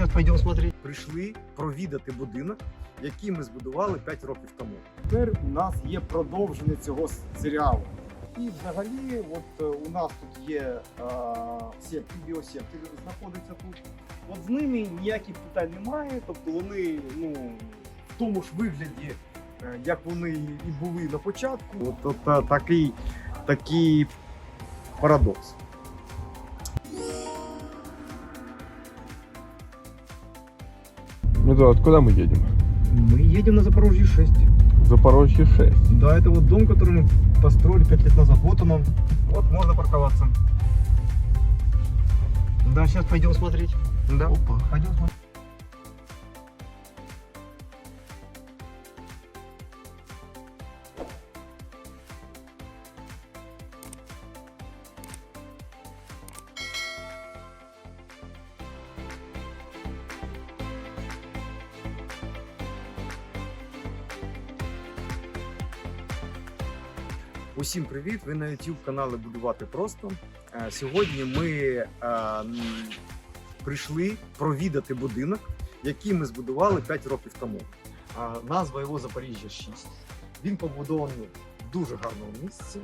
сейчас пойдем смотреть. прийшли провідати будинок, який ми збудували 5 років тому. Тепер у нас є продовження цього серіалу. І взагалі, от е, у нас тут є е, сетки, біосетки знаходяться тут. От з ними ніяких питань немає. Тобто вони ну, в тому ж вигляді, е, як вони і були на початку. От, от такий, такий парадокс. Эдуард, куда мы едем? Мы едем на Запорожье 6. Запорожье 6. Да, это вот дом, который мы построили 5 лет назад. Вот он, он. Вот можно парковаться. Да, сейчас пойдем смотреть. Да, опа. Пойдем смотреть. Усім привіт! Ви на YouTube каналі Будувати просто. Е, Сьогодні ми е, прийшли провідати будинок, який ми збудували 5 років тому. А, назва його Запоріжжя 6. Він побудований в дуже гарному місці.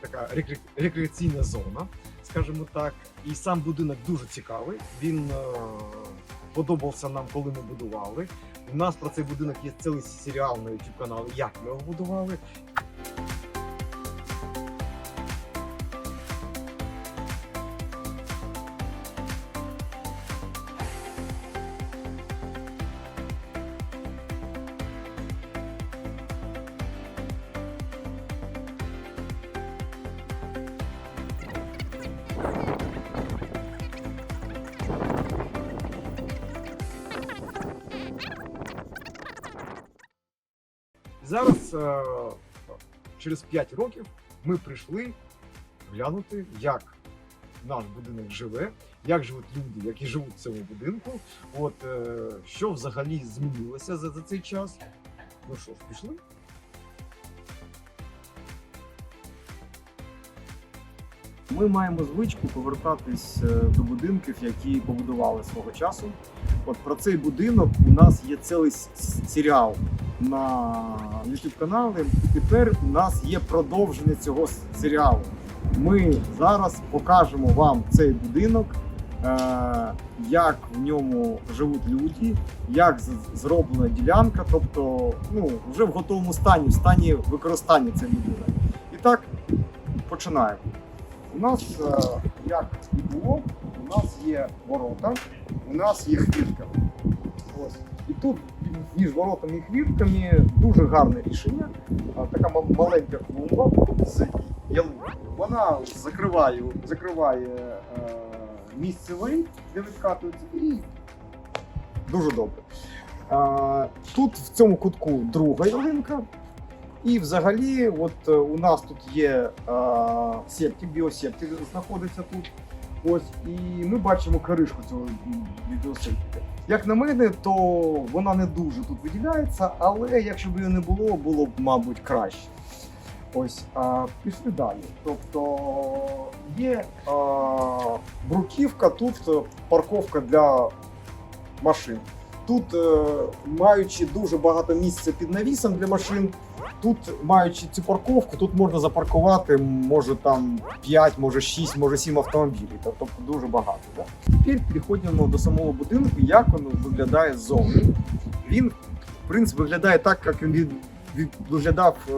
Така рекре- рекреаційна зона, скажімо так. І сам будинок дуже цікавий. Він е, подобався нам, коли ми будували. У нас про цей будинок є цілий серіал на YouTube каналі, як ми його будували. Зараз, е, через 5 років, ми прийшли глянути, як наш будинок живе, як живуть люди, які живуть в цьому будинку. От е, що взагалі змінилося за, за цей час. Ну що ж, пішли? Ми маємо звичку повертатись е, до будинків, які побудували свого часу. От про цей будинок у нас є цілий серіал на YouTube каналі. І тепер у нас є продовження цього серіалу. Ми зараз покажемо вам цей будинок, е, як в ньому живуть люди, як зроблена ділянка, тобто ну, вже в готовому стані, в стані використання цей будинок. І так, починаємо. У нас, е, як і було, у нас є ворота, у нас є хвіртка. Ось. І тут між воротами і хвіртками дуже гарне рішення. Така маленька клумба з ялинкою. Вона закриває, закриває е, місце воріт, де відкатується, і дуже добре. Тут в цьому кутку друга ялинка. І взагалі, от е, у нас тут є е, септик, біосептик знаходиться тут. Ось, і ми бачимо кришку цього біосептика. Як на мене, то вона не дуже тут виділяється, але якщо б її не було, було б, мабуть, краще. Ось, а, пішли далі. Тобто є а, бруківка, тут е, парковка для машин. Тут, е, маючи дуже багато місця під навісом для машин, тут, маючи цю парковку, тут можна запаркувати, може там 5, може 6, може 7 автомобілів. Тобто дуже багато. Да? Тепер переходимо до самого будинку, як він виглядає ззовні. Він, в принципі, виглядає так, як він виглядав, е,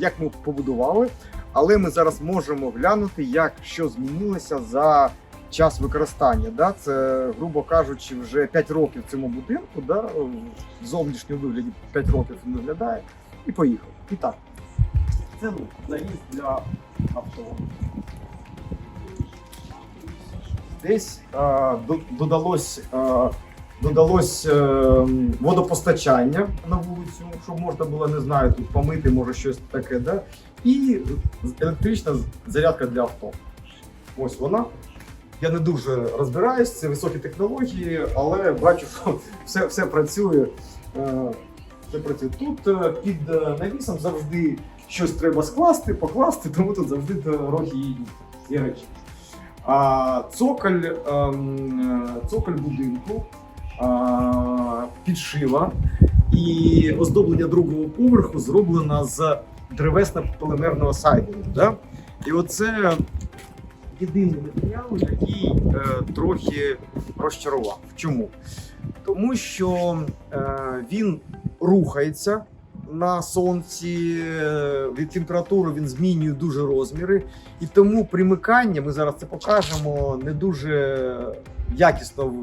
як ми побудували. Але ми зараз можемо глянути, як що змінилося за час використання. Да? Це, грубо кажучи, вже 5 років цьому будинку, да? в зовнішньому вигляді 5 років він виглядає. І поїхав. І так. Це ну, заїзд для авто. Десь до- додалось, е, додалось е, водопостачання на вулицю, щоб можна було, не знаю, тут помити, може щось таке, да? і електрична зарядка для авто. Ось вона. Я не дуже розбираюсь, це високі технології, але бачу, що все, все працює. Е, Все працює. Тут е, під е, навісом завжди щось треба скласти, покласти, тому тут завжди дорогі є речі. А, цоколь, ем, цоколь будинку, підшива і оздоблення другого поверху зроблено з древесно-полимерного сайдингу. Да? І оце єдиний матеріал, який е, трохи розчарував. Чому? Тому що е, він рухається на сонці, е, від температури він змінює дуже розміри, і тому примикання, ми зараз це покажемо, не дуже якісно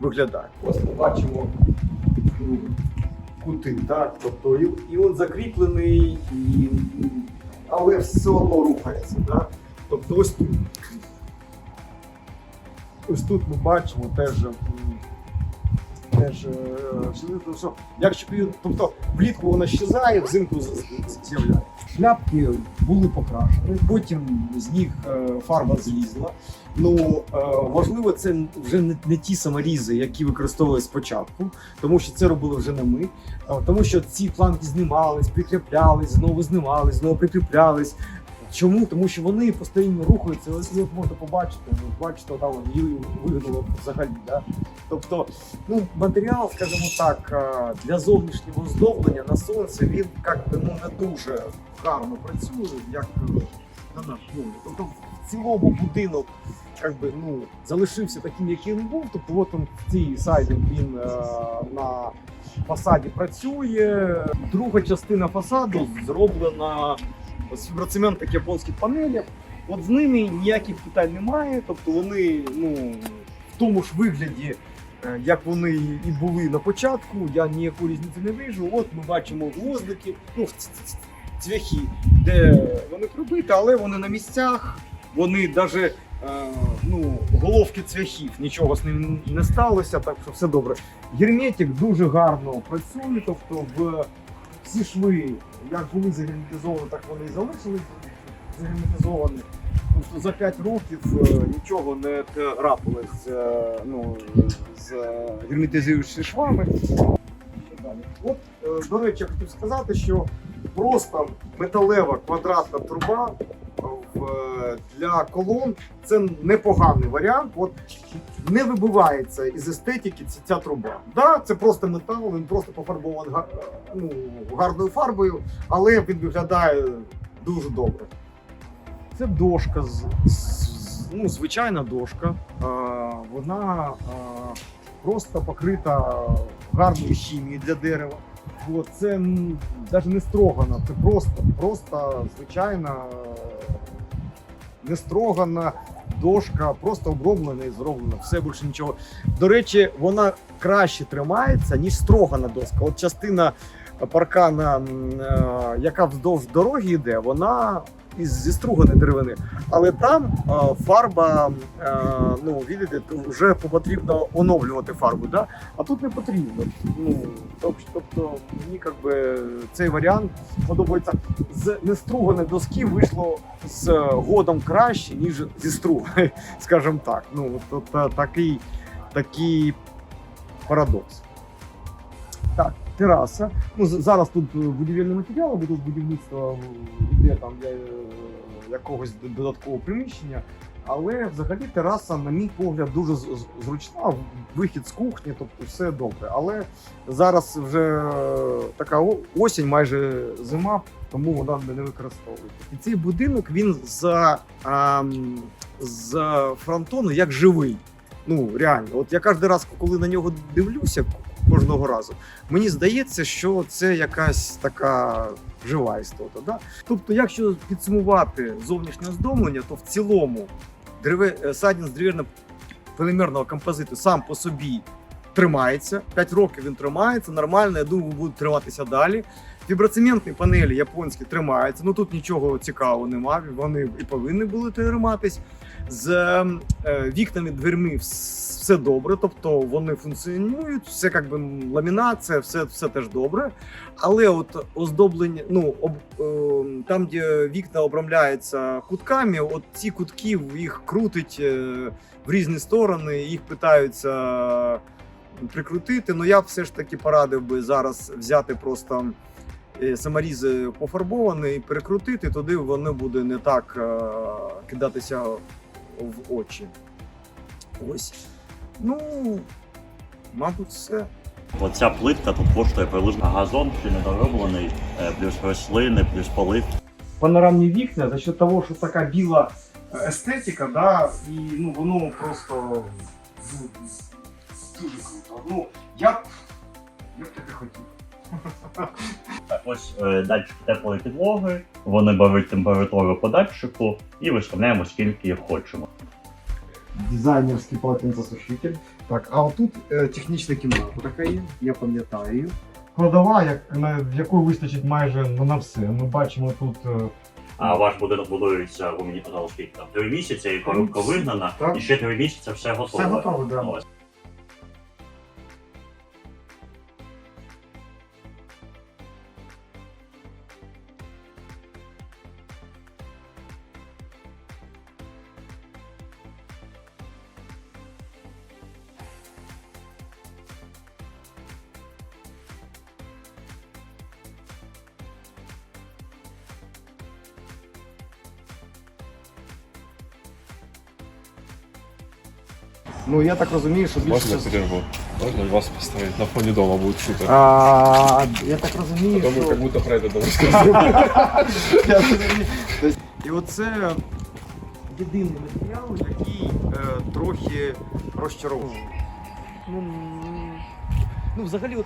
виглядає. Ось ми бачимо ну, кути, так? Тобто і, і він закріплений, і, але все одно рухається. Так? Тобто ось тут. Ось тут ми бачимо теж. Теж, е, що- якщо тобто влітку вона щезає, взимку з'являється. Шляпки були покрашені, потім з них е, фарба злізла. Ну е, важливо, це вже не, не ті саморізи, які використовували спочатку, тому що це робили вже не ми. Тому що ці планки знімались, прикріплялись, знову знімались, знову прикріплялись. Чому? Тому що вони постійно рухаються. Ось ви можете побачити, ви бачите, там її вигнуло взагалі. Да? Тобто, ну, матеріал, скажімо так, е, для зовнішнього оздоблення на сонці він як би, ну, не дуже гарно працює, як е, на наш погляд. Тобто, в цілому будинок як би, ну, залишився таким, яким він був. Тобто, от он цей сайдинг він е, на фасаді працює. Друга частина фасаду зроблена з фіброцементних японських панелях. От з ними ніяких питань немає. Тобто вони ну, в тому ж вигляді, е, як вони і були на початку, я ніяку різниці не вижу. От ми бачимо гвоздики, ну, цвяхи, де вони прибиті, але вони на місцях, вони навіть ну, головки цвяхів, нічого з ним не сталося, так що все добре. Герметик дуже гарно працює, тобто в всі шви, як були загерметизовані, так вони і залишились загерметизовані. Тобто за 5 років е, нічого не трапилось е, ну, з е, герметизуючими швами. От, до речі, я хотів сказати, що просто металева квадратна труба для колон це непоганий варіант. От не вибивається із естетики ця, труба. Да, це просто метал, він просто пофарбований ну, гарною фарбою, але він виглядає дуже добре. Це дошка ну, звичайна дошка. Вона просто покрита гарною хімією для дерева. От, це навіть не строгана, це просто, просто звичайна не строгана дошка, просто оброблена і зроблена. Все більше нічого. До речі, вона краще тримається, ніж строгана доска. От частина паркана, е, яка вздовж дороги йде, вона із зі струганої деревини. Але там е, фарба, е, ну, видите, вже потрібно оновлювати фарбу. Да? А тут не потрібно. Ну, тобто, мені как би, цей варіант подобається. З неструганої доски вийшло з годом краще, ніж зі струганої, скажімо так. Ну, тобто такий, такий парадокс. Так, тераса. Ну, зараз тут е, будівельні матеріали, бо тут будівництво йде там для е, якогось додаткового приміщення. Але взагалі тераса, на мій погляд, дуже зручна. Вихід з кухні, тобто все добре. Але зараз вже така осінь, майже зима, тому вона не використовується. І цей будинок він за, ем, з фронтону як живий. Ну реально, от я кожен раз, коли на нього дивлюся кожного разу, мені здається, що це якась така жива істота. Да? Тобто, якщо підсумувати зовнішнє оздоблення, то в цілому древе, е, садін з древірно полімерного композиту сам по собі тримається. 5 років він тримається, нормально, я думаю, буде триматися далі. Фіброцементні панелі японські тримаються. Ну тут нічого цікавого немає. Вони і повинні були триматись. З е, вікнами, дверми все добре, тобто вони функціонують, все як би ламінація, все, все теж добре. Але от оздоблення, ну об, е, там, де вікна обрамляються кутками, от ці кутки їх крутить е, в різні сторони, їх питаються прикрутити. Ну я все ж таки порадив би зараз взяти просто е, саморізи пофарбовані і перекрутити, туди воно буде не так е, кидатися в очі. Ось. Ну, мабуть, все. Оця плитка тут коштує приблизно газон, ще недороблений, е, плюс рослини, плюс полив. Панорамні вікна за счет того, що така біла естетика, да, і ну, воно просто ну, дуже круто. Ну, я б, я б таке хотів. Так, ось е, датчик теплої підлоги, вони беруть температуру по датчику і виставляємо скільки хочемо. Дизайнерський полотенцесушитель. Так, а отут е, технічна кімната така є, я пам'ятаю. Кладова, як, на, в якої вистачить майже ну, на все. Ми бачимо тут е, А ваш будинок будується, ви мені казали, скільки там три місяці, і коробка вигнана, Так. і ще три місяці все готове. все готове, да. Ось. Ну, я так розумію, що більше. Можно перерву? Можно вас поставить? На фоне дома будет шутер. А, я так розумію, Потом мы що... как будто про это дома рассказываем. Я розумію. Тобто, І оце єдиний матеріал, який е, трохи розчаровує. Ну, ну, взагалі, от